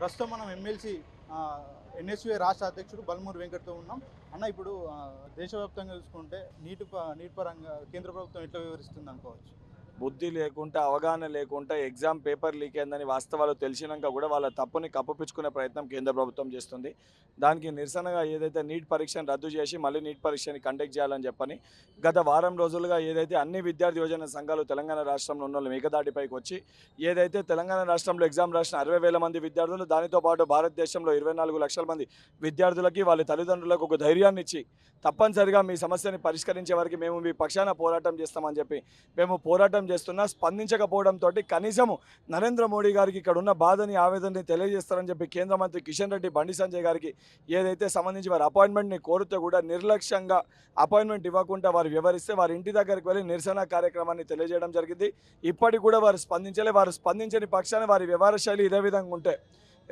ప్రస్తుతం మనం MLC NSUA రాష్ట్ర అధ్యక్షుడు బల్మూరు వెంకట్తో ఉన్నాం. అన్న ఇప్పుడు దేశవ్యాప్తంగా చూసుకుంటే నీటి ప- నీటి పరంగా కేంద్ర ప్రభుత్వం ఎట్లా వివరిస్తుంది అనుకోవచ్చు బుద్ధి లేకుండా అవగాహన లేకుండా ఎగ్జామ్ పేపర్ లీక్ అయిందని వాస్తవాలు తెలిసినాక కూడా వాళ్ళ తప్పుని కప్పపించుకునే ప్రయత్నం కేంద్ర ప్రభుత్వం చేస్తుంది. దానికి నిరసనగా ఏదైతే నీట్ పరీక్షను రద్దు చేసి మళ్ళీ నీట్ పరీక్షని కండక్ట్ చేయాలని చెప్పని గత వారం రోజులుగా ఏదైతే అన్ని విద్యార్థి యోజన సంఘాలు తెలంగాణ రాష్ట్రంలో ఉన్న వాళ్ళు మిగదాటిపైకి వచ్చి ఏదైతే తెలంగాణ రాష్ట్రంలో ఎగ్జామ్ రాసిన అరవై వేల మంది విద్యార్థులు దానితో పాటు భారతదేశంలో ఇరవై నాలుగు లక్షల మంది విద్యార్థులకి వాళ్ళ తల్లిదండ్రులకు ఒక ధైర్యాన్ని ఇచ్చి తప్పనిసరిగా మీ సమస్యని పరిష్కరించే వరకు మేము మీ పక్షాన పోరాటం చేస్తామని చెప్పి మేము పోరాటం చేస్తున్నా స్పందించకపోవడంతో కనీసము నరేంద్ర మోడీ గారికి ఇక్కడ ఉన్న బాధని ఆవేదనని తెలియజేస్తారని చెప్పి కేంద్ర మంత్రి కిషన్ రెడ్డి బండి సంజయ్ గారికి ఏదైతే సంబంధించి వారి అపాయింట్మెంట్ని కోరితే కూడా నిర్లక్ష్యంగా అపాయింట్మెంట్ ఇవ్వకుండా వారు వివరిస్తే వారి ఇంటి దగ్గరికి వెళ్ళి నిరసన కార్యక్రమాన్ని తెలియజేయడం జరిగింది. ఇప్పటికి కూడా వారు స్పందించలే వారు స్పందించని పక్షాన వారి వ్యవహార శైలి ఇదే విధంగా ఉంటే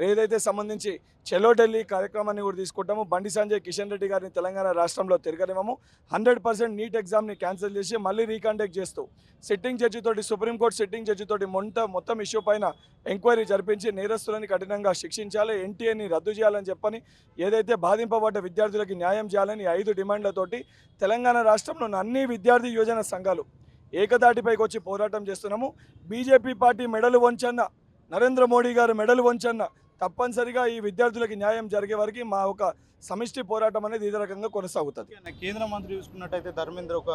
ఏదైతే సంబంధించి చెలో ఢిల్లీ కార్యక్రమాన్ని కూడా తీసుకుంటాము బండి సంజయ్ కిషన్ రెడ్డి గారిని తెలంగాణ రాష్ట్రంలో తిరగనివ్వము. హండ్రెడ్ పర్సెంట్ నీట్ ఎగ్జామ్ని క్యాన్సిల్ చేసి మళ్ళీ రీకండక్ట్ చేస్తూ సిట్టింగ్ జడ్జితోటి సుప్రీంకోర్టు సిట్టింగ్ జడ్జితోటి మొంట మొత్తం ఇష్యూ పైన ఎంక్వైరీ జరిపించి నేరస్తులని కఠినంగా శిక్షించాలి ఎన్టీఏని రద్దు చేయాలని చెప్పని ఏదైతే బాధింపబడ్డ విద్యార్థులకి న్యాయం చేయాలని ఐదు డిమాండ్లతోటి తెలంగాణ రాష్ట్రంలో అన్ని విద్యార్థి యోజన సంఘాలు ఏకదాటిపైకి వచ్చి పోరాటం చేస్తున్నాము. బీజేపీ పార్టీ మెడలు వంచన్న నరేంద్ర మోడీ గారు మెడలు వంచన్న తప్పనిసరిగా ఈ విద్యార్థులకి న్యాయం జరిగే వరకు మా ఒక సమిష్టి పోరాటం అనేది ఇదే రకంగా కొనసాగుతుంది. కేంద్ర మంత్రి చూసుకున్నట్టయితే ధర్మేంద్ర ఒక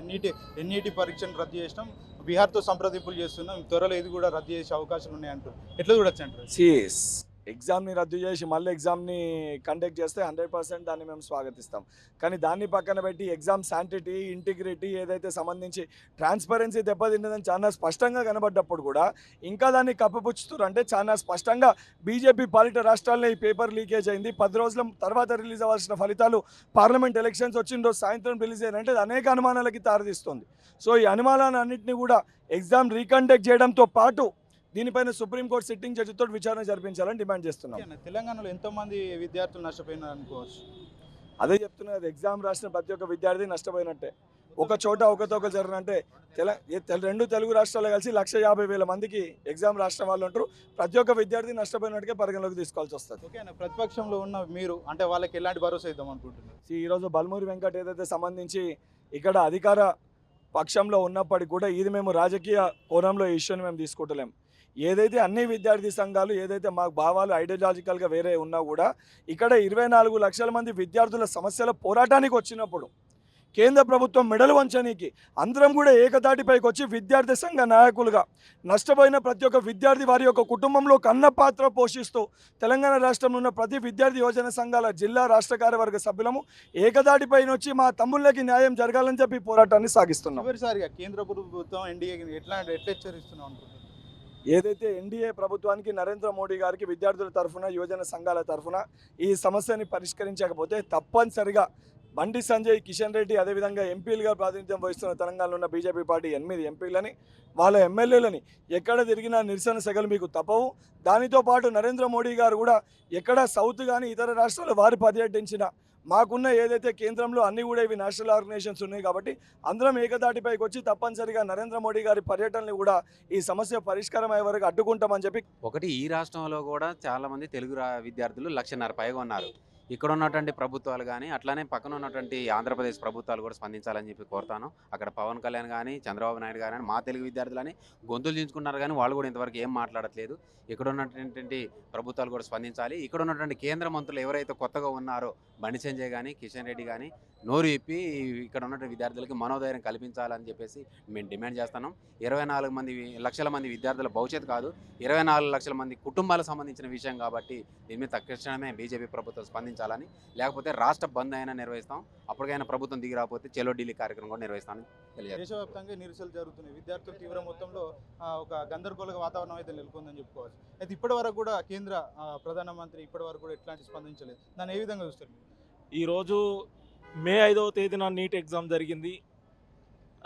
ఎన్ఈటి ఎన్ఈటి పరీక్షను రద్దు చేసినాం. బీహార్తో సంప్రదింపులు చేస్తున్నాం. త్వరలో ఇది కూడా రద్దు చేసే అవకాశాలు ఉన్నాయంటారు ఎట్లా చూడొచ్చు అంటారు? సీస్ ఎగ్జామ్ని రద్దు చేసి మళ్ళీ ఎగ్జామ్ని కండక్ట్ చేస్తే హండ్రెడ్ పర్సెంట్ దాన్ని మేము స్వాగతిస్తాం. కానీ దాన్ని పక్కన పెట్టి ఎగ్జామ్ శాంటిటీ ఇంటిగ్రిటీ ఏదైతే సంబంధించి ట్రాన్స్పరెన్సీ దెబ్బతిన్నదని చాలా స్పష్టంగా కనబడ్డప్పుడు కూడా ఇంకా దాన్ని కప్పిపుచ్చుతారు అంటే చాలా స్పష్టంగా బీజేపీ పాలిట రాష్ట్రాల్లో ఈ పేపర్ లీకేజ్ అయింది. పది రోజుల తర్వాత రిలీజ్ అవ్వాల్సిన ఫలితాలు పార్లమెంట్ ఎలక్షన్స్ వచ్చిన రోజు సాయంత్రం రిలీజ్ అయ్యారంటే అనేక అనుమానాలకి తారదిస్తుంది సో ఈ అనుమానాలన్నింటినీ కూడా ఎగ్జామ్ రీకండక్ట్ చేయడంతో పాటు దీనిపైన సుప్రీంకోర్టు సిట్టింగ్ జడ్జితో విచారణ జరిపించాలని డిమాండ్ చేస్తున్నాం. తెలంగాణలో ఎంతో మంది విద్యార్థులు నష్టపోయినారు అనుకోవచ్చు. అదే చెప్తున్నది ఎగ్జామ్ రాసిన ప్రతి ఒక్క విద్యార్థి నష్టపోయినట్టే. ఒక చోట ఒకతొక జరిగినంటే తెల రెండు తెలుగు రాష్ట్రాలు కలిసి లక్ష యాభై వేల మందికి ఎగ్జామ్ రాసిన వాళ్ళు ఉంటారు. ప్రతి ఒక్క విద్యార్థి నష్టపోయినట్టుగా పరిగణలోకి తీసుకోవాల్సి వస్తుంది. ఓకే ప్రతిపక్షంలో ఉన్న మీరు అంటే వాళ్ళకి ఎలాంటి భరోసా ఇద్దాం అనుకుంటున్నారు? ఈ ఈరోజు బల్మూరి వెంకట్ ఏదైతే సంబంధించి ఇక్కడ అధికార పక్షంలో ఉన్నప్పటికీ కూడా ఇది మేము రాజకీయ కోణంలో ఈ ఇష్యూని మేము తీసుకుంటలేం. ఏదైతే అన్ని విద్యార్థి సంఘాలు ఏదైతే మా భావాలు ఐడియాలజికల్గా వేరే ఉన్నా కూడా ఇక్కడ ఇరవై నాలుగు లక్షల మంది విద్యార్థుల సమస్యల పోరాటానికి వచ్చినప్పుడు కేంద్ర ప్రభుత్వం మెడలు వంచనీకి అందరం కూడా ఏకతాటిపైకి వచ్చి విద్యార్థి సంఘ నాయకులుగా నష్టపోయిన ప్రతి ఒక్క విద్యార్థి వారి యొక్క కుటుంబంలో కన్న పాత్ర పోషిస్తూ తెలంగాణ రాష్ట్రంలో ఉన్న ప్రతి విద్యార్థి యోజన సంఘాల జిల్లా రాష్ట్ర కార్యవర్గ సభ్యులము ఏకదాటిపైన వచ్చి మా తమ్ముళ్ళకి న్యాయం జరగాలని చెప్పి పోరాటాన్ని సాగిస్తున్నాం. కేంద్ర ప్రభుత్వం ఎన్డీఏ ఎట్లా ఎట్లా హెచ్చరిస్తున్నాం ఏదైతే ఎన్డీఏ ప్రభుత్వానికి నరేంద్ర మోడీ గారికి విద్యార్థుల తరఫున యువజన సంఘాల తరఫున ఈ సమస్యని పరిష్కరించకపోతే తప్పనిసరిగా బండి సంజయ్ కిషన్ రెడ్డి అదేవిధంగా ఎంపీలుగా ప్రాతినిధ్యం వహిస్తున్న తెలంగాణలో ఉన్న బీజేపీ పార్టీ ఎనిమిది ఎంపీలని వాళ్ళ ఎమ్మెల్యేలని ఎక్కడ తిరిగినా నిరసన సెగలు మీకు తప్పవు. దానితో పాటు నరేంద్ర మోడీ గారు కూడా ఎక్కడ సౌత్ కానీ ఇతర రాష్ట్రాలు వారు పర్యటించిన మాకున్న ఏదైతే కేంద్రంలో అన్ని కూడా ఇవి నేషనల్ ఆర్గనైజేషన్స్ ఉన్నాయి కాబట్టి అందరం ఏకదాటిపైకి వచ్చి తప్పనిసరిగా నరేంద్ర మోడీ గారి పర్యటనలు కూడా ఈ సమస్య పరిష్కారం అయ్యే వరకు అడ్డుకుంటామని చెప్పి ఒకటి ఈ రాష్ట్రంలో కూడా చాలా మంది తెలుగు రా- విద్యార్థులు లక్షన్నర పైగా ఉన్నారు. ఇక్కడ ఉన్నటువంటి ప్రభుత్వాలు కానీ అట్లానే పక్కన ఉన్నటువంటి ఆంధ్రప్రదేశ్ ప్రభుత్వాలు కూడా స్పందించాలని చెప్పి కోరుతాను. అక్కడ పవన్ కళ్యాణ్ కానీ చంద్రబాబు నాయుడు కానీ మా తెలుగు విద్యార్థులని గొంతులు దించుకున్నారు కానీ వాళ్ళు కూడా ఇంతవరకు ఏం మాట్లాడట్లేదు. ఇక్కడ ఉన్నటువంటి ప్రభుత్వాలు కూడా స్పందించాలి. ఇక్కడ ఉన్నటువంటి కేంద్ర మంత్రులు ఎవరైతే కొత్తగా ఉన్నారో బండి సంజయ్ కానీ కిషన్ రెడ్డి కానీ నోరు ఇప్పి ఇక్కడ ఉన్నటువంటి విద్యార్థులకి మనోధైర్యం కల్పించాలని చెప్పేసి మేము డిమాండ్ చేస్తున్నాం. ఇరవై నాలుగు మంది లక్షల మంది విద్యార్థుల భవిష్యత్తు కాదు ఇరవై నాలుగు లక్షల మంది కుటుంబాలకు సంబంధించిన విషయం కాబట్టి దీని మీద తక్షణమే బీజేపీ ప్రభుత్వం స్పందించాలని లేకపోతే రాష్ట్ర బంద్ అయినా నిర్వహిస్తాం. అప్పటికైనా ప్రభుత్వం దిగి రాకపోతే చెలో ఢిల్లీ కార్యక్రమం కూడా నిర్వహిస్తామని తెలియజేస్తాం దేశవ్యాప్తంగా నిరసనలు జరుగుతున్నాయి. విద్యార్థులు తీవ్ర మొత్తంలో ఒక గందరగోళ వాతావరణం అయితే నెలకొందని చెప్పుకోవచ్చు. అయితే ఇప్పటి వరకు కూడా కేంద్ర ప్రధానమంత్రి ఇప్పటి వరకు కూడా ఎట్లాంటి స్పందించలేదు. దాన్ని ఏ విధంగా చూస్తారు? ఈరోజు మే ఐదవ తేదీన నీట్ ఎగ్జామ్ జరిగింది.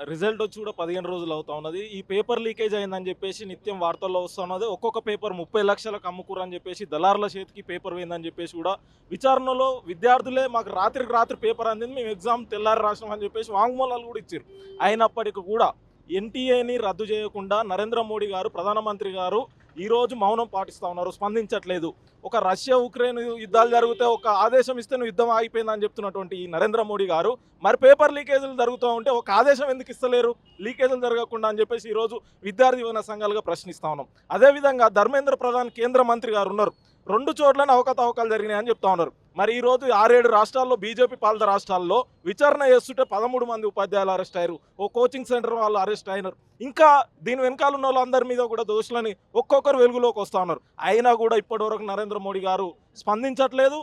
రిజల్ట్ వచ్చి కూడా పదిహేను రోజులు అవుతా ఉన్నది. ఈ పేపర్ లీకేజ్ అయిందని చెప్పేసి నిత్యం వార్తల్లో వస్తున్నది ఒక్కొక్క పేపర్ ముప్పై లక్షలకు అమ్ముకురని చెప్పేసి దళారుల చేతికి పేపర్ పోయిందని చెప్పేసి కూడా విచారణలో విద్యార్థులే మాకు రాత్రికి రాత్రి పేపర్ అందింది. మేము ఎగ్జామ్ తెల్లారి రాసినాం అని చెప్పేసి వాంగ్మూలాలు కూడా ఇచ్చారు అయినప్పటికీ కూడా ఎన్టీఏని రద్దు చేయకుండా నరేంద్ర మోడీ గారు ప్రధానమంత్రి గారు ఈరోజు మౌనం పాటిస్తూ ఉన్నారు స్పందించట్లేదు. ఒక రష్యా ఉక్రెయిన్ యుద్ధాలు జరిగితే ఒక ఆదేశం ఇస్తే నువ్వు యుద్ధం ఆగిపోయిందని చెప్తున్నటువంటి ఈ నరేంద్ర మోడీ గారు మరి పేపర్ లీకేజీలు జరుగుతూ ఉంటే ఒక ఆదేశం ఎందుకు ఇస్తలేరు? లీకేజీలు జరగకుండా అని చెప్పేసి ఈరోజు విద్యార్థి యువన సంఘాలుగా ప్రశ్నిస్తా ఉన్నాం. అదేవిధంగా ధర్మేంద్ర ప్రధాన్ కేంద్ర మంత్రి గారు ఉన్నారు. రెండు చోట్లనే అవకతవకాలు జరిగినాయని చెప్తా ఉన్నారు. మరి ఈరోజు ఆరేడు రాష్ట్రాల్లో బీజేపీ పాలిత రాష్ట్రాల్లో విచారణ చేస్తుంటే పదమూడు మంది ఉపాధ్యాయులు అరెస్ట్ అయ్యారు. ఓ కోచింగ్ సెంటర్ వాళ్ళు అరెస్ట్ అయినారు. ఇంకా దీని వెనకాల ఉన్న వాళ్ళందరి మీద కూడా దోషులని ఒక్కొక్కరు వెలుగులోకి వస్తూ ఉన్నారు. అయినా కూడా ఇప్పటివరకు నరేంద్ర మోడీ గారు స్పందించట్లేదు.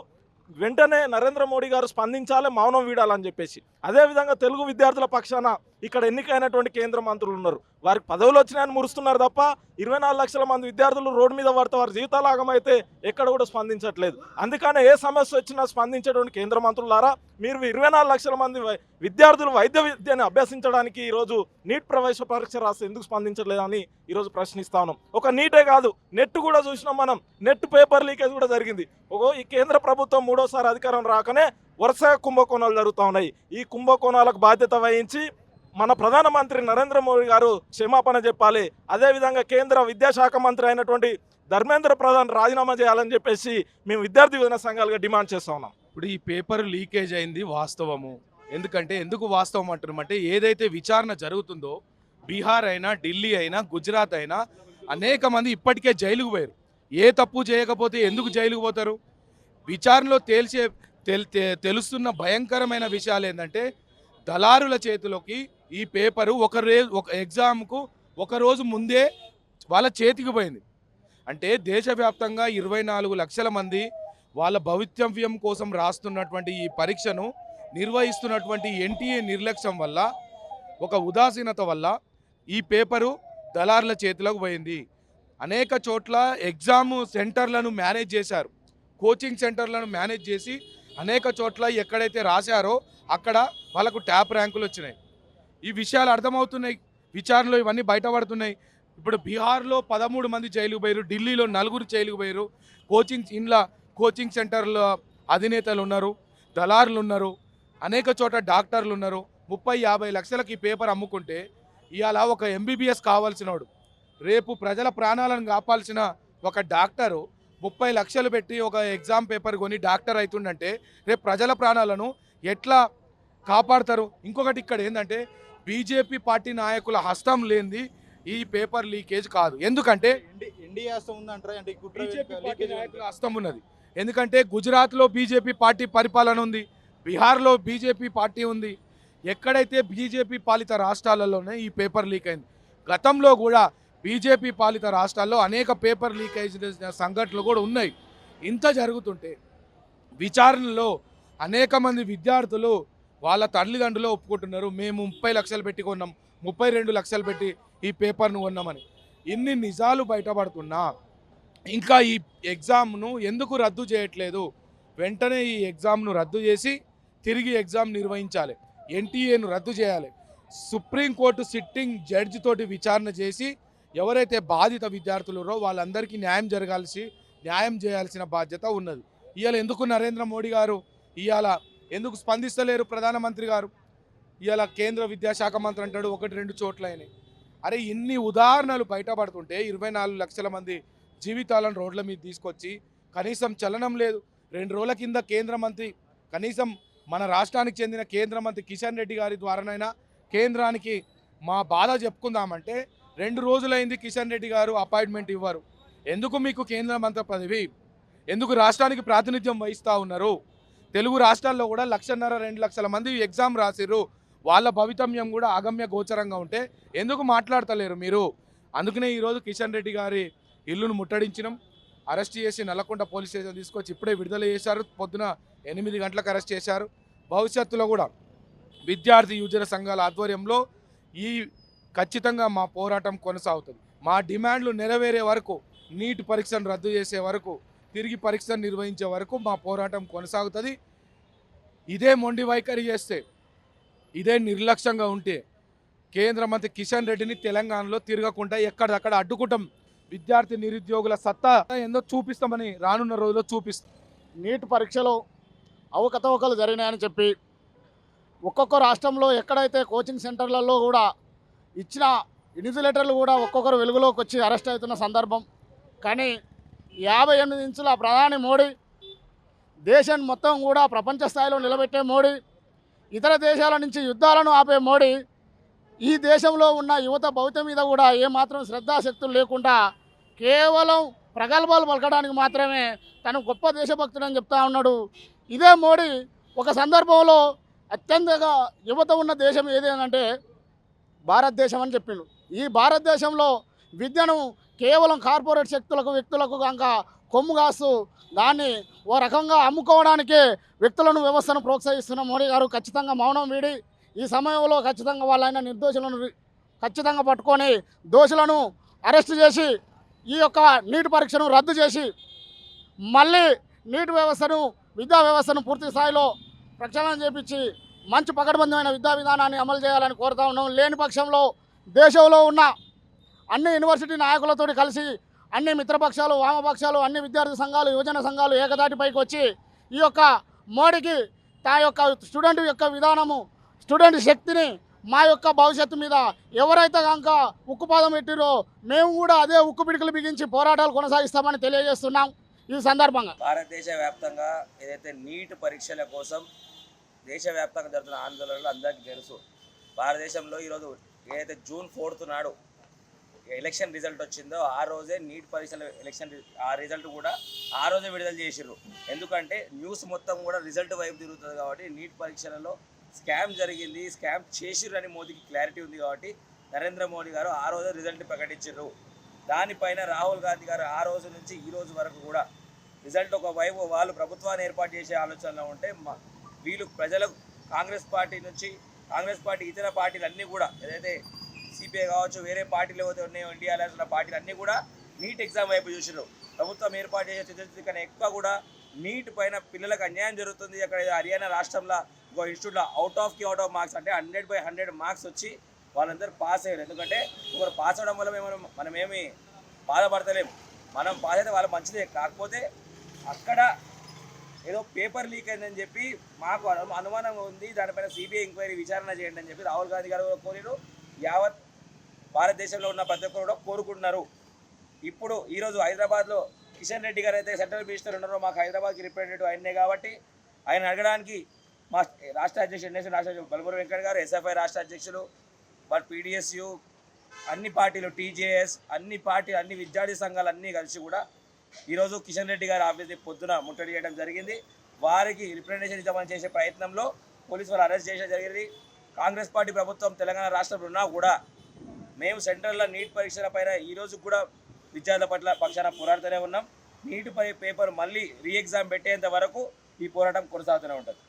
వెంటనే నరేంద్ర మోడీ గారు స్పందించాలి మౌనం వీడాలని చెప్పేసి. అదేవిధంగా తెలుగు విద్యార్థుల పక్షాన ఇక్కడ ఎన్నికైనటువంటి కేంద్ర మంత్రులు ఉన్నారు. వారికి పదవులు వచ్చినాయని మురుస్తున్నారు తప్ప ఇరవై నాలుగు లక్షల మంది విద్యార్థులు రోడ్డు మీద పడితే వారి జీవితాలు ఆగమైతే ఎక్కడ కూడా స్పందించట్లేదు. అందుకనే ఏ సమస్య వచ్చినా స్పందించేటువంటి కేంద్ర మంత్రులారా మీరు ఇరవై నాలుగు లక్షల మంది వై- విద్యార్థులు వైద్య విద్యను అభ్యసించడానికి ఈరోజు నీట్ ప్రవేశ పరీక్ష రాస్తే ఎందుకు స్పందించట్లేదని ఈరోజు ప్రశ్నిస్తా ఉన్నాం. ఒక నీటే కాదు నెట్ కూడా చూసినాం మనం. నెట్ పేపర్ లీకేజ్ కూడా జరిగింది. ఒక ఈ కేంద్ర ప్రభుత్వం మూడోసారి అధికారం రాకనే వరుసగా కుంభకోణాలు జరుగుతూ ఉన్నాయి. ఈ కుంభకోణాలకు బాధ్యత వహించి మన ప్రధానమంత్రి నరేంద్ర మోడీ గారు క్షమాపణ చెప్పాలి. అదేవిధంగా కేంద్ర విద్యాశాఖ మంత్రి అయినటువంటి ధర్మేంద్ర ప్రధాన్ రాజీనామా చేయాలని చెప్పేసి మేము విద్యార్థి విధాన సంఘాలుగా డిమాండ్ చేస్తా ఉన్నాం. ఇప్పుడు ఈ పేపర్ లీకేజ్ అయింది వాస్తవము. ఎందుకంటే ఎందుకు వాస్తవం అంటున్నామంటే ఏదైతే విచారణ జరుగుతుందో బీహార్ అయినా ఢిల్లీ అయినా గుజరాత్ అయినా అనేక మంది ఇప్పటికే జైలుకు పోయారు. ఏ తప్పు చేయకపోతే ఎందుకు జైలుకు పోతారు? విచారణలో తేల్చే తెల్ తెలుస్తున్న భయంకరమైన విషయాలు ఏంటంటే దళారుల చేతిలోకి ఈ పేపరు ఒక రే ఒక ఎగ్జామ్కు ఒకరోజు ముందే వాళ్ళ చేతికి పోయింది. అంటే దేశవ్యాప్తంగా ఇరవై నాలుగు లక్షల మంది వాళ్ళ భవితవ్యం కోసం రాస్తున్నటువంటి ఈ పరీక్షను నిర్వహిస్తున్నటువంటి ఎన్టీఏ నిర్లక్ష్యం వల్ల ఒక ఉదాసీనత వల్ల ఈ పేపరు దళారుల చేతిలోకి పోయింది. అనేక చోట్ల ఎగ్జామ్ సెంటర్లను మేనేజ్ చేశారు. కోచింగ్ సెంటర్లను మేనేజ్ చేసి అనేక చోట్ల ఎక్కడైతే రాశారో అక్కడ వాళ్ళకు ట్యాప్ ర్యాంకులు వచ్చినాయి. ఈ విషయాలు అర్థమవుతున్నాయి. విచారణలో ఇవన్నీ బయటపడుతున్నాయి. ఇప్పుడు బీహార్లో పదమూడు మంది జైలుకు పోయారు ఢిల్లీలో నలుగురు జైలుకు పోయారు కోచింగ్ ఇంట్లో కోచింగ్ సెంటర్ల అధినేతలు ఉన్నారు దళారులు ఉన్నారు అనేక చోట డాక్టర్లు ఉన్నారు. ముప్పై యాభై లక్షలకి ఈ పేపర్ అమ్ముకుంటే ఇవాళ ఒక ఎంబీబీఎస్ కావాల్సినోడు రేపు ప్రజల ప్రాణాలను కాపాల్సిన ఒక డాక్టరు ముప్పై లక్షలు పెట్టి ఒక ఎగ్జామ్ పేపర్ కొని డాక్టర్ అవుతుండంటే రేపు ప్రజల ప్రాణాలను ఎట్లా కాపాడతారు? ఇంకొకటి ఇక్కడ ఏంటంటే బీజేపీ పార్టీ నాయకుల హస్తం లేనిది ఈ పేపర్ లీకేజ్ కాదు. ఎందుకంటే హస్తం ఉందంటారా? అంటే బీజేపీ పార్టీ నాయకుల హస్తం ఉన్నది. ఎందుకంటే గుజరాత్లో బీజేపీ పార్టీ పరిపాలన ఉంది. బీహార్లో బీజేపీ పార్టీ ఉంది. ఎక్కడైతే బీజేపీ పాలిత రాష్ట్రాలలోనే ఈ పేపర్ లీక్ అయింది గతంలో కూడా బీజేపీ పాలిత రాష్ట్రాల్లో అనేక పేపర్ లీకేజ్ సంఘటనలు కూడా ఉన్నాయి. ఇంత జరుగుతుంటే విచారణలో అనేక మంది విద్యార్థులు వాళ్ళ తల్లిదండ్రులు ఒప్పుకుంటున్నారు. మేము ముప్పై లక్షలు పెట్టి కొన్నాం. ముప్పై రెండు లక్షలు పెట్టి ఈ పేపర్ను కొన్నామని. ఇన్ని నిజాలు బయటపడుతున్నా ఇంకా ఈ ఎగ్జామ్ను ఎందుకు రద్దు చేయట్లేదు? వెంటనే ఈ ఎగ్జామ్ను రద్దు చేసి తిరిగి ఎగ్జామ్ నిర్వహించాలి. ఎన్టీఏను రద్దు చేయాలి. సుప్రీంకోర్టు సిట్టింగ్ జడ్జి తోటి విచారణ చేసి ఎవరైతే బాధిత విద్యార్థులరో వాళ్ళందరికీ న్యాయం జరగాల్సి న్యాయం చేయాల్సిన బాధ్యత ఉన్నది. ఇవాళ ఎందుకు నరేంద్ర మోడీ గారు ఇవాళ ఎందుకు స్పందిస్తలేరు ప్రధానమంత్రి గారు? ఇవాళ కేంద్ర విద్యాశాఖ మంత్రి అంటాడు ఒకటి రెండు చోట్ల అరే ఇన్ని ఉదాహరణలు బయటపడుతుంటే ఇరవై నాలుగు లక్షల మంది జీవితాలను రోడ్ల మీద తీసుకొచ్చి కనీసం చలనం లేదు. రెండు రోజుల కింద కేంద్ర మంత్రి కనీసం మన రాష్ట్రానికి చెందిన కేంద్ర మంత్రి కిషన్ రెడ్డి గారి ద్వారానైనా కేంద్రానికి మా బాధ చెప్పుకుందామంటే రెండు రోజులైంది కిషన్ రెడ్డి గారు అపాయింట్మెంట్ ఇవ్వరు. ఎందుకు మీకు కేంద్ర మంత్రి పదవి? ఎందుకు రాష్ట్రానికి ప్రాతినిధ్యం వహిస్తూ ఉన్నారు? తెలుగు రాష్ట్రాల్లో కూడా లక్షన్నర రెండు లక్షల మంది ఎగ్జామ్ రాసిర్రు. వాళ్ళ భవితమ్యం కూడా అగమ్య గోచరంగా ఉంటే ఎందుకు మాట్లాడతలేరు మీరు? అందుకనే ఈరోజు కిషన్ రెడ్డి గారి ఇల్లును ముట్టడించినాం. అరెస్ట్ చేసి నల్లకొండ పోలీస్ స్టేషన్ తీసుకొచ్చి ఇప్పుడే విడుదల చేశారు. పొద్దున ఎనిమిది గంటలకు అరెస్ట్ చేశారు. భవిష్యత్తులో కూడా విద్యార్థి యువజన సంఘాల ఆధ్వర్యంలో ఈ ఖచ్చితంగా మా పోరాటం కొనసాగుతుంది. మా డిమాండ్లు నెరవేరే వరకు నీట్ పరీక్షను రద్దు చేసే వరకు తిరిగి పరీక్షను నిర్వహించే వరకు మా పోరాటం కొనసాగుతుంది. ఇదే మొండి వైఖరి చేస్తే ఇదే నిర్లక్ష్యంగా ఉంటే కేంద్ర మంత్రి కిషన్ రెడ్డిని తెలంగాణలో తిరగకుండా ఎక్కడక్కడ అడ్డుకుంటాం విద్యార్థి నిరుద్యోగుల సత్తా ఏందో చూపిస్తామని రానున్న రోజుల్లో చూపిస్తాం నీట్ పరీక్షలో అవకతవకలు జరిగినాయని చెప్పి ఒక్కొక్క రాష్ట్రంలో ఎక్కడైతే కోచింగ్ సెంటర్లలో కూడా ఇచ్చిన ఇన్సులేటర్లు కూడా ఒక్కొక్కరు వెలుగులోకి వచ్చి అరెస్ట్ అవుతున్న సందర్భం. కానీ యాభై ఎనిమిది ఇంచుల ప్రధాని మోడీ దేశం మొత్తం కూడా ప్రపంచ స్థాయిలో నిలబెట్టే మోడీ ఇతర దేశాల నుంచి యుద్ధాలను ఆపే మోడీ ఈ దేశంలో ఉన్న యువత భవిత మీద కూడా ఏమాత్రం శ్రద్ధాశక్తులు లేకుండా కేవలం ప్రగల్భాలు పలకడానికి మాత్రమే తను గొప్ప దేశభక్తుడని చెప్తా ఉన్నాడు. ఇదే మోడీ ఒక సందర్భంలో అత్యంతగా యువత ఉన్న దేశం ఏది అంటే భారతదేశం అని చెప్పిండు. ఈ భారతదేశంలో విద్యను కేవలం కార్పొరేట్ శక్తులకు వ్యక్తులకు కనుక కొమ్ము కాస్తూ దాన్ని ఓ రకంగా అమ్ముకోవడానికి వ్యక్తులను వ్యవస్థను ప్రోత్సహిస్తున్న మోడీ గారు ఖచ్చితంగా మౌనం వీడి ఈ సమయంలో ఖచ్చితంగా వాళ్ళైన నిర్దోషులను ఖచ్చితంగా పట్టుకొని దోషులను అరెస్ట్ చేసి ఈ యొక్క నీటి పరీక్షను రద్దు చేసి మళ్ళీ నీటి వ్యవస్థను విద్యా వ్యవస్థను పూర్తి స్థాయిలో ప్రక్షాళన చేపించి మంచి పకడ్బందీమైన విద్యా విధానాన్ని అమలు చేయాలని కోరుతా ఉన్నాం. లేని పక్షంలో దేశంలో ఉన్న అన్ని యూనివర్సిటీ నాయకులతో కలిసి అన్ని మిత్రపక్షాలు వామపక్షాలు అన్ని విద్యార్థి సంఘాలు యువజన సంఘాలు ఏకదాటిపైకి వచ్చి ఈ యొక్క మోడీకి తా యొక్క స్టూడెంట్ యొక్క విధానము స్టూడెంట్ శక్తిని మా యొక్క భవిష్యత్తు మీద ఎవరైతే కనుక ఉక్కుపాదం పెట్టిరో మేము కూడా అదే ఉక్కు పిడికలు బిగించి పోరాటాలు కొనసాగిస్తామని తెలియజేస్తున్నాం ఈ సందర్భంగా. భారతదేశ వ్యాప్తంగా ఏదైతే నీట్ పరీక్షల కోసం దేశవ్యాప్తంగా జరుగుతున్న ఆందోళనలు అందరికీ తెలుసు. భారతదేశంలో ఈరోజు ఏదైతే జూన్ ఫోర్త్ నాడు ఎలక్షన్ రిజల్ట్ వచ్చిందో ఆ రోజే నీట్ పరీక్షల ఎలక్షన్ ఆ రిజల్ట్ కూడా ఆ రోజే విడుదల చేసిర్రు. ఎందుకంటే న్యూస్ మొత్తం కూడా రిజల్ట్ వైపు తిరుగుతుంది కాబట్టి నీట్ పరీక్షలలో స్కామ్ జరిగింది స్కామ్ చేసిర్రు అని మోదీకి క్లారిటీ ఉంది కాబట్టి నరేంద్ర మోడీ గారు ఆ రోజే రిజల్ట్ ప్రకటించారు దానిపైన రాహుల్ గాంధీ గారు ఆ రోజు నుంచి ఈ రోజు వరకు కూడా రిజల్ట్ ఒక వైపు వాళ్ళు ప్రభుత్వాన్ని ఏర్పాటు చేసే ఆలోచనలో ఉంటే వీళ్ళు ప్రజలకు కాంగ్రెస్ పార్టీ నుంచి కాంగ్రెస్ పార్టీ ఇతర పార్టీలు అన్నీ కూడా ఏదైతే సిపిఐ కావచ్చు వేరే పార్టీలు ఏవైతే ఉన్నాయో ఇండియా అలయన్స్ పార్టీలు అన్నీ కూడా నీట్ ఎగ్జామ్ వైపు చూసినారు ప్రభుత్వం ఏర్పాటు చేసే కానీ కన్నా ఎక్కువ కూడా నీట్ పైన పిల్లలకు అన్యాయం జరుగుతుంది. అక్కడ ఏదో హర్యానా రాష్ట్రంలో ఒక ఇన్స్టిట్యూట్లో అవుట్ ఆఫ్కి అవుట్ ఆఫ్ మార్క్స్ అంటే హండ్రెడ్ బై హండ్రెడ్ మార్క్స్ వచ్చి వాళ్ళందరూ పాస్ అయ్యారు. ఎందుకంటే ఒకరు పాస్ అవడం వల్ల మేము మనమేమి బాధపడతలేము. మనం పాస్ అయితే వాళ్ళ మంచిదే. కాకపోతే అక్కడ ఏదో పేపర్ లీక్ అయిందని చెప్పి మాకు అనుమానం ఉంది. దానిపైన సిబిఐ ఎంక్వైరీ విచారణ చేయండి అని చెప్పి రాహుల్ గాంధీ గారు కోరిడు కోరిరు. యావత్ భారతదేశంలో ఉన్న ప్రతి ఒక్కరు కూడా కోరుకుంటున్నారు. ఇప్పుడు ఈరోజు హైదరాబాద్లో కిషన్ రెడ్డి గారు అయితే సెంట్రల్ మినిస్టర్ ఉన్నారో మాకు హైదరాబాద్కి రిప్రజెంటేటివ్ ఆయనే కాబట్టి ఆయన అడగడానికి మా రాష్ట్ర అధ్యక్షుడు నేషనల్ రాష్ట్ర బలమూరి వెంకట్ గారు ఎస్ఎఫ్ఐ రాష్ట్ర అధ్యక్షులు బట్ పీడిఎస్యు అన్ని పార్టీలు టీజేఎస్ అన్ని పార్టీ అన్ని విద్యార్థి సంఘాలు అన్నీ కలిసి కూడా ఈరోజు కిషన్ రెడ్డి గారి ఆఫీస్ పొద్దున ముట్టడి చేయడం జరిగింది. వారికి రిప్రజెంటేషన్ ఇద్దామని చేసే ప్రయత్నంలో పోలీసు వారు అరెస్ట్ చేయడం జరిగింది. కాంగ్రెస్ పార్టీ ప్రభుత్వం తెలంగాణ రాష్ట్రంలో ఉన్నా కూడా మేము సెంట్రల్లో నీట్ పరీక్షల పైన ఈ రోజు కూడా విద్యార్థుల పట్ల పక్షాన పోరాడుతూనే ఉన్నాం నీట్ పై పేపర్ మళ్ళీ రీ ఎగ్జామ్ పెట్టేంత వరకు ఈ పోరాటం కొనసాగుతూనే ఉంటుంది?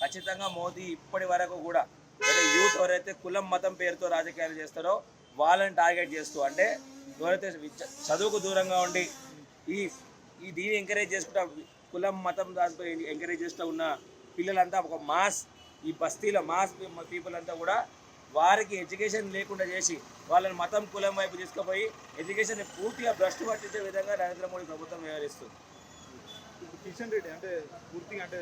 ఖచ్చితంగా మోదీ ఇప్పటి వరకు కూడా అంటే యూత్ ఎవరైతే కులం మతం పేరుతో రాజకీయాలు చేస్తారో వాళ్ళని టార్గెట్ చేస్తూ అంటే ఎవరైతే చదువుకు దూరంగా ఉండి ఈ ఈ దీన్ని ఎంకరేజ్ చేసుకుంటా కులం మతం దాంతో ఎంకరేజ్ చేస్తూ ఉన్న పిల్లలంతా ఒక మాస్ ఈ బస్తీల మాస్ పీపుల్ అంతా కూడా వారికి ఎడ్యుకేషన్ లేకుండా చేసి వాళ్ళని మతం కులం వైపు తీసుకుపోయి ఎడ్యుకేషన్ పూర్తిగా భ్రష్టు పట్టించే విధంగా నరేంద్ర మోడీ ప్రభుత్వం వ్యవహరిస్తుంది. ఇప్పుడు కిషన్ రెడ్డి అంటే పూర్తిగా అంటే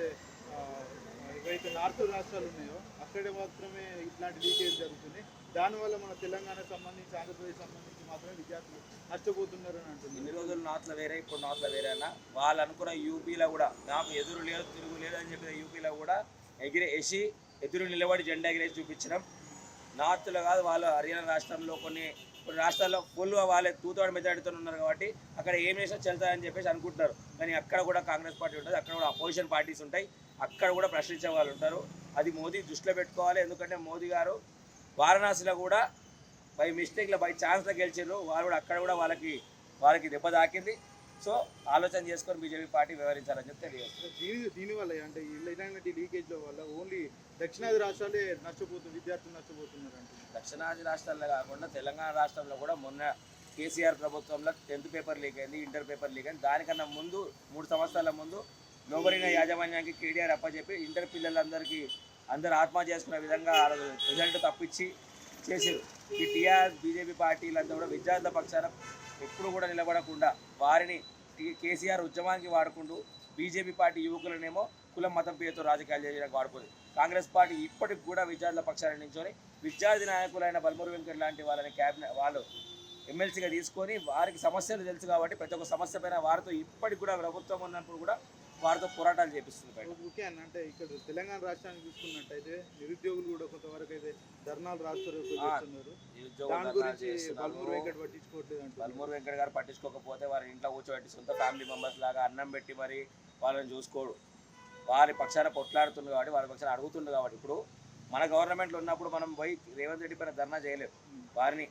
ఏవైతే నార్త్ రాష్ట్రాలు ఉన్నాయో అక్కడ మాత్రమే ఇట్లాంటి లీకేజ్ జరుగుతుంది. దానివల్ల మన తెలంగాణకు సంబంధించి ఆంధ్రప్రదేశ్ సంబంధించి మాత్రమే విద్యార్థులు నష్టపోతున్నారు అని అంటుంది ఇన్ని రోజులు నార్త్లో వేరే ఇప్పుడు నార్త్లో వేరే అన్న. వాళ్ళు అనుకున్న యూపీలో కూడా నాకు ఎదురు లేదు తిరుగు లేదు అని చెప్పిన యూపీలో కూడా ఎగిరేసి ఎదురు నిలబడి జెండా ఎగిరేసి చూపించడం. నార్త్లో కాదు వాళ్ళు హర్యానా రాష్ట్రంలో కొన్ని కొన్ని రాష్ట్రాల్లో ఫుల్ వాళ్ళే తూతోడు మెజారిటీతో ఉన్నారు కాబట్టి అక్కడ ఏం చేసినా చెల్తాయని చెప్పేసి అనుకుంటున్నారు. కానీ అక్కడ కూడా కాంగ్రెస్ పార్టీ ఉంటుంది అక్కడ కూడా అపోజిషన్ పార్టీస్ ఉంటాయి. అక్కడ కూడా ప్రశ్నించే వాళ్ళు ఉంటారు. అది మోదీ దృష్టిలో పెట్టుకోవాలి. ఎందుకంటే మోదీ గారు వారణాసిలో కూడా బై మిస్టేక్లో బై ఛాన్స్లో గెలిచారు వాళ్ళు కూడా అక్కడ కూడా వాళ్ళకి వాళ్ళకి దెబ్బ తాకింది. సో ఆలోచన చేసుకొని బీజేపీ పార్టీ వ్యవహరించాలని చెప్పి తెలియదు దీని దీనివల్ల అంటే ఇలా- ఇలాంటి లీకేజ్ల వల్ల ఓన్లీ దక్షిణాది రాష్ట్రాలే నష్టపోతుంది విద్యార్థులు నష్టపోతున్నారు అంటుంది దక్షిణాది రాష్ట్రాల్లో కాకుండా తెలంగాణ రాష్ట్రంలో కూడా మొన్న కేసీఆర్ ప్రభుత్వంలో టెన్త్ పేపర్ లీక్ అయింది ఇంటర్ పేపర్ లీక్ అయింది. దానికన్నా ముందు మూడు సంవత్సరాల ముందు లోబడిన యాజమాన్యానికి కేటీఆర్ అప్పచెప్పి ఇంటర్ పిల్లలందరికీ అందరు ఆత్మహత్య చేసుకునే విధంగా ఆ రోజు రిజల్ట్ తప్పించి చేసారు ఈ టీఆర్ బీజేపీ పార్టీలంతా కూడా విద్యార్థుల పక్షాన ఎప్పుడు కూడా నిలబడకుండా వారిని కేసీఆర్ ఉద్యమానికి వాడుకుంటూ బీజేపీ పార్టీ యువకులనేమో కులం మతం పేరుతో రాజకీయాలు చేయడానికి వాడుకుంది. కాంగ్రెస్ పార్టీ ఇప్పటికి కూడా విద్యార్థుల పక్షాన్ని నించుని విద్యార్థి నాయకులైన బల్మూరు వెంకట్ లాంటి వాళ్ళని క్యాబినెట్ వాళ్ళు ఎమ్మెల్సీగా తీసుకొని వారికి సమస్యలు తెలుసు కాబట్టి ప్రతి ఒక్క సమస్య పైన వారితో ఇప్పటికి కూడా ప్రభుత్వం ఉన్నప్పుడు కూడా వారితో పోరాటాలు చేపిస్తుంది ఓకే అన్న. అంటే ఇక్కడ తెలంగాణ రాష్ట్రాన్ని చూసుకున్నట్టయితే నిరుద్యోగులు కూడా కొంతవరకు అయితే ధర్నాలు రాస్తారు. బల్మూరు వెంకట్ గారు పట్టించుకోకపోతే వారి ఇంట్లో కూర్చోబెట్టి సొంత ఫ్యామిలీ మెంబర్స్ లాగా అన్నం పెట్టి మరి వాళ్ళని చూసుకోడు. వారి పక్షాన కొట్లాడుతుంది కాబట్టి వారి పక్షాన అడుగుతుంది కాబట్టి ఇప్పుడు మన గవర్నమెంట్లో ఉన్నప్పుడు మనం పోయి రేవంత్ రెడ్డి పైన ధర్నా చేయలేము వారిని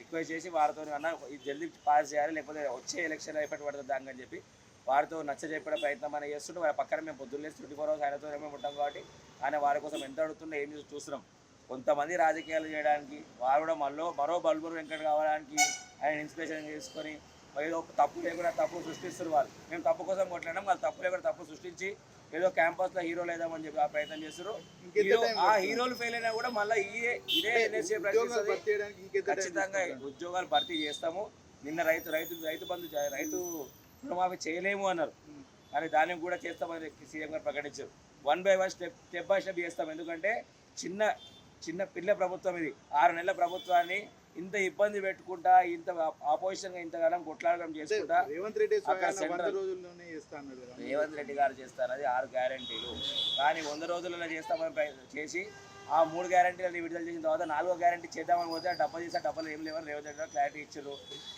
రిక్వెస్ట్ చేసి వారితో అన్న ఇది జల్దీ పాస్ చేయాలి లేకపోతే వచ్చే ఎలక్షన్ ఎఫెక్ట్ పడుతుంది దానికి అని చెప్పి వారితో నచ్చ చెప్పే ప్రయత్నం అనేది చేస్తుంటే వారి పక్కన మేము పొద్దున్న ట్వంటీ ఫోర్ అవర్స్ ఆయనతో మేము ఉంటాం కాబట్టి ఆయన వారి కోసం ఎంత అడుగుతుందో ఏం చేసి చూస్తున్నాం. కొంతమంది రాజకీయాలు చేయడానికి వారు కూడా మళ్ళీ మరో బల్బూరు వెంకట్ కావడానికి ఆయన ఇన్స్పిరేషన్ చేసుకొని ఏదో తప్పు లేకుండా తప్పు సృష్టిస్తారు వాళ్ళు. మేము తప్పు కోసం కొట్లాడడం వాళ్ళు తప్పు లేకుండా తప్పు సృష్టించి ఏదో క్యాంపస్లో హీరో లేదామని చెప్పి ఆ ప్రయత్నం చేస్తారు ఆ? హీరోలు ఫెయిల్ అయినా కూడా మళ్ళీ ఇదే ఇదే ఎన్ఎస్ఏ ఖచ్చితంగా? ఉద్యోగాలు భర్తీ చేస్తాము. నిన్న రైతు రైతు రైతు బంధు రైతు రుణమాఫీ చేయలేము అన్నారు. కానీ దానికి కూడా చేస్తామని సీఎం గారు ప్రకటించారు. One by one step step by step చేస్తాం. ఎందుకంటే చిన్న చిన్న పిల్ల ప్రభుత్వం ఇది. ఆరు నెలల ప్రభుత్వాన్ని ఇంత ఇబ్బంది పెట్టుకుంటా ఇంత ఆపోజిషన్ ఇంతగానం కొట్లాడడం అంటే చేసుకుంటా రేవంత్ రెడ్డి రేవంత్ రెడ్డి గారు చేస్తారు. అది ఆరు గ్యారంటీలు కానీ వంద రోజులలో చేస్తామని చేసి ఆ మూడు గ్యారంటీలని విడుదల చేసిన తర్వాత నాలుగో గ్యారంటీ చేద్దామని పోతే డబ్బా చేసి డబ్బాలు ఏం లేవని రేవంత్ రెడ్డి క్లారిటీ ఇచ్చారు.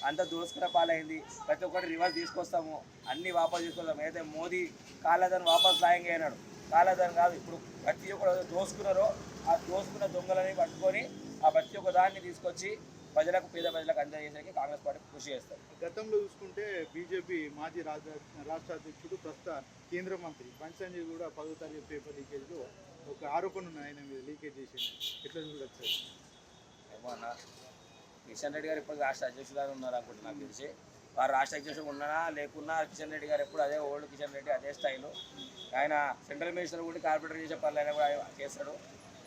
అంతా దోసుకున్న పాలైంది. ప్రతి ఒక్కటి రివర్స్ తీసుకొస్తాము. అన్ని వాపస్ తీసుకొస్తాము. అయితే మోదీ కాళ్ళదని వాపస్ లాయంగా అయినాడు. కాళ్ళదని కాదు ఇప్పుడు ప్రతి ఒక్కరు దోసుకున్నారో ఆ దోసుకున్న దొంగలని పట్టుకొని ఆ ప్రతి ఒక్క దాన్ని తీసుకొచ్చి ప్రజలకు పేద ప్రజలకు అందజేసేకి కాంగ్రెస్ పార్టీ కృషి చేస్తారు గతంలో చూసుకుంటే బీజేపీ మాజీ రాజ రాష్ట్ర అధ్యక్షుడు ప్రస్తుత కేంద్ర మంత్రి బండి సంజయ్ కూడా పదో తారీఖు పేపర్ లీకేజ్లో ఒక ఆరోపణ ఉన్నాయి ఆయన మీద లీకేజ్ చేసింది. ఎట్లా చూడొచ్చు? ఏమో అన్న కిషన్ రెడ్డి గారు ఇప్పుడు రాష్ట్ర అధ్యక్షులుగా ఉన్నారు అనుకుంటే నాకు తెలిసి. వారు రాష్ట్ర అధ్యక్షుడు ఉన్నా లేకున్నా కిషన్ రెడ్డి గారు ఎప్పుడు అదే ఓల్డ్ కిషన్ రెడ్డి అదే స్థాయిలో ఆయన సెంట్రల్ మినిస్టర్ కూడా కార్పొరేటర్ చేసే పనులు కూడా చేస్తాడు.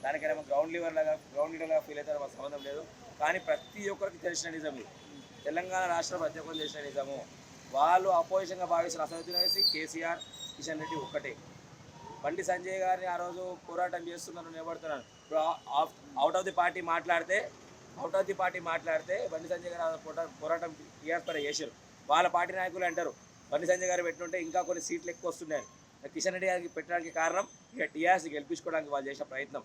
దానికైనా గ్రౌండ్ లీవర్ లాగా గ్రౌండ్ లీడర్ ఫీల్ అవుతారు మాకు సంబంధం లేదు. కానీ ప్రతి ఒక్కరికి తెలిసిన నిజం ఇది. తెలంగాణ రాష్ట్రం ప్రతి చేసిన తెలిసిన నిజము. వాళ్ళు అపోజిషన్గా భావిస్తున్న అసదుద్దీన్ వేసి కేసీఆర్ కిషన్ రెడ్డి ఒక్కటే. బండి సంజయ్ గారిని ఆ రోజు పోరాటం చేస్తున్నారు నిలబడుతున్నారు. ఇప్పుడు అవుట్ ఆఫ్ ది పార్టీ మాట్లాడితే అవుట్ ఆఫ్ ది పార్టీ మాట్లాడితే బండి సంజయ్ గారు పోరాటం టీఆర్ఎస్ పైన చేశారు. వాళ్ళ పార్టీ నాయకులు అంటారు బండి సంజయ్ గారు పెట్టుంటే ఇంకా కొన్ని సీట్లు ఎక్కువ వస్తున్నాయి కిషన్ రెడ్డి గారికి పెట్టడానికి కారణం ఇక టీఆర్ఎస్ గెలిపించుకోవడానికి వాళ్ళు చేసిన ప్రయత్నం.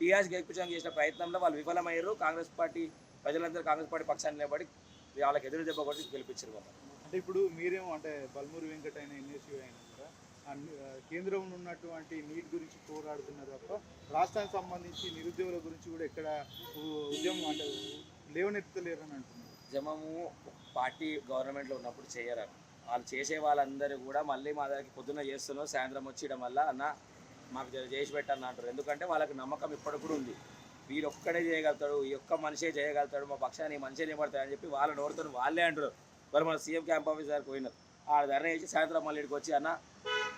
టీఆర్ఎస్ గెలిపించడానికి చేసిన ప్రయత్నంలో వాళ్ళు విఫలమయ్యారు. కాంగ్రెస్ పార్టీ ప్రజలందరూ కాంగ్రెస్ పార్టీ పక్షాన్ని నిలబడి వాళ్ళకి ఎదురు దెబ్బ కొట్టి గెలిపించారు అంటే ఇప్పుడు మీరేమో అంటే బల్మూరి వెంకట అయినా ఎన్ఎస్యూ అయినా కేంద్రంలో ఉన్నటువంటి నీట్ గురించి పోరాడుతున్నారు తప్ప రాష్ట్రానికి సంబంధించి నిరుద్యోగుల గురించి కూడా ఎక్కడ ఉద్యమం అంటే లేవనెత్తలేరు అని అంటున్నారు. ఉద్యమము పార్టీ గవర్నమెంట్లో ఉన్నప్పుడు చేయరని వాళ్ళు చేసే వాళ్ళందరూ కూడా మళ్ళీ మా దగ్గరికి పొద్దున్న చేస్తున్నాం సాయంత్రం వచ్చేయడం వల్ల అన్న మాకు చేసి పెట్టాలని అంటారు. ఎందుకంటే వాళ్ళకి నమ్మకం ఇప్పటికి కూడా ఉంది. వీరు ఒక్కడే చేయగలుగుతాడు ఈ ఒక్క మనిషే చేయగలుగుతాడు మా పక్షాన్ని ఈ మనిషే నిలబడతాడు చెప్పి వాళ్ళ నోరుతో వాళ్ళే అంటారు మరి మన సీఎం క్యాంప్ ఆఫీస్ పోయినారు. ఆ ధర్నా చేసి సాయంత్రం మళ్ళీ ఇక్కడికి వచ్చి అన్న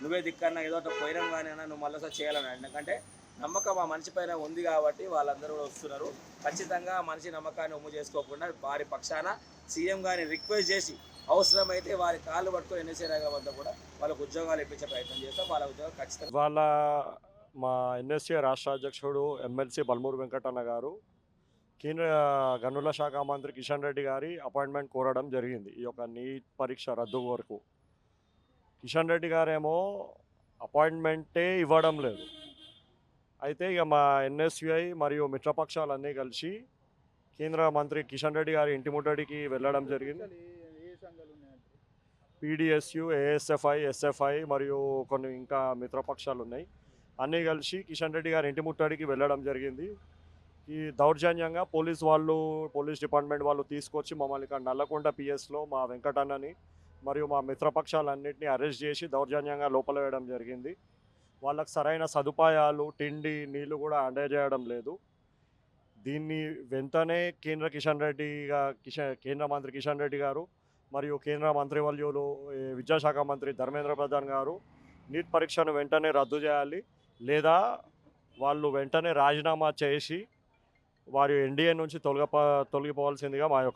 నువ్వే దిక్కన్న ఏదో ఒకటి పోయినాం కానీ అన్న నువ్వు మళ్ళీ చేయాలని. ఎందుకంటే నమ్మకం ఆ మనిషి పైన ఉంది కాబట్టి వాళ్ళందరూ కూడా వస్తున్నారు. ఖచ్చితంగా మనిషి నమ్మకాన్ని ఉమ్ము చేసుకోకుండా వారి పక్షాన సీఎం గారిని రిక్వెస్ట్ చేసి అవసరమైతే వారి కాళ్ళు పట్టుకొని ఎన్ఎస్ఏ వద్ద కూడా వాళ్ళకు ఉద్యోగాలు ఇప్పించే ప్రయత్నం చేస్తాం. వాళ్ళ ఉద్యోగం ఖచ్చితంగా వాళ్ళ మా ఎన్ఎస్ఏ రాష్ట్ర అధ్యక్షుడు ఎమ్మెల్సీ బల్మూరు వెంకటన్న గారు కేంద్ర గనుల శాఖ మంత్రి కిషన్ రెడ్డి గారి అపాయింట్మెంట్ కోరడం జరిగింది. ఈ యొక్క నీట్ పరీక్ష రద్దు వరకు కిషన్ రెడ్డి గారేమో అపాయింట్మెంటే ఇవ్వడం లేదు. అయితే ఇక మా ఎన్ఎస్యుఐ మరియు మిత్రపక్షాలన్నీ కలిసి కేంద్ర మంత్రి కిషన్ రెడ్డి గారి ఇంటి ముట్టడికి వెళ్ళడం జరిగింది. పీడిఎస్యు ఏఎస్ఎఫ్ఐ ఎస్ఎఫ్ఐ మరియు కొన్ని ఇంకా మిత్రపక్షాలు ఉన్నాయి అన్నీ కలిసి కిషన్ రెడ్డి గారి ఇంటి ముట్టడికి వెళ్ళడం జరిగింది. ఈ దౌర్జన్యంగా పోలీస్ వాళ్ళు పోలీస్ డిపార్ట్మెంట్ వాళ్ళు తీసుకొచ్చి మమ్మల్ని ఇక్కడ నల్లకొండ పిఎస్లో మా వెంకటన్నని మరియు మా మిత్రపక్షాలన్నింటినీ అరెస్ట్ చేసి దౌర్జన్యంగా లోపల వేయడం జరిగింది. వాళ్ళకు సరైన సదుపాయాలు తిండి నీళ్ళు కూడా అందజేయడం లేదు. దీన్ని వెంటనే కేంద్ర కిషన్ రెడ్డిగా కిషన్ కేంద్ర మంత్రి కిషన్ రెడ్డి గారు మరియు కేంద్ర మంత్రివర్యులు విద్యాశాఖ మంత్రి ధర్మేంద్ర ప్రధాన్ గారు నీట్ పరీక్షను వెంటనే రద్దు చేయాలి. లేదా వాళ్ళు వెంటనే రాజీనామా చేసి వారి ఎన్డీఏ నుంచి తొలగప తొలగిపోవాల్సిందిగా మా యొక్క